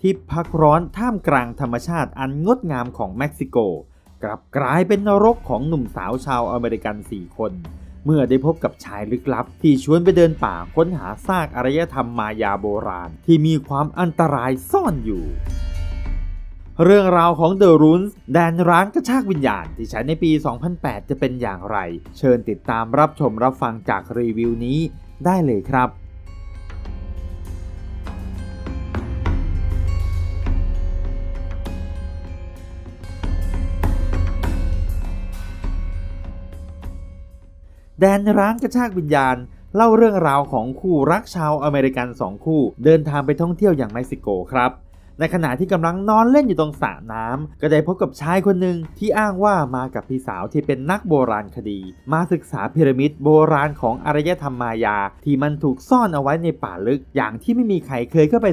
ที่พักร้อนท่ามกลางธรรมชาติอันงดงามของเม็กซิโก กลับกลายเป็นนรกของหนุ่มสาวชาวอเมริกัน 4 คน เมื่อได้พบกับชายลึกลับ ที่ชวนไปเดินป่าค้นหาซากอารยธรรมมายาโบราณ ที่มีความอันตรายซ่อนอยู่ เรื่องราวของ The Runes แดนร้างกระชากวิญญาณ ที่ใช้ในปี 2008 จะเป็นอย่างไร เชิญติดตามรับชมรับฟังจากรีวิวนี้ได้เลยครับ แดนร้างกระชากวิญญาณ เล่าเรื่องราวของคู่รักชาวอเมริกันสองคู่ เดินทางไปท่องเที่ยวอย่างเม็กซิโกครับในขณะที่กำลังนอนเล่นอยู่ตรงสระน้ำก็ได้พบกับชายคนหนึ่งที่อ้างว่ามากับพี่สาวที่เป็นนักโบราณคดี มาศึกษาพีระมิดโบราณของอารยธรรมมายา ที่มันถูกซ่อนเอาไว้ในป่าลึกอย่างที่ไม่มีใครเคยเข้าไป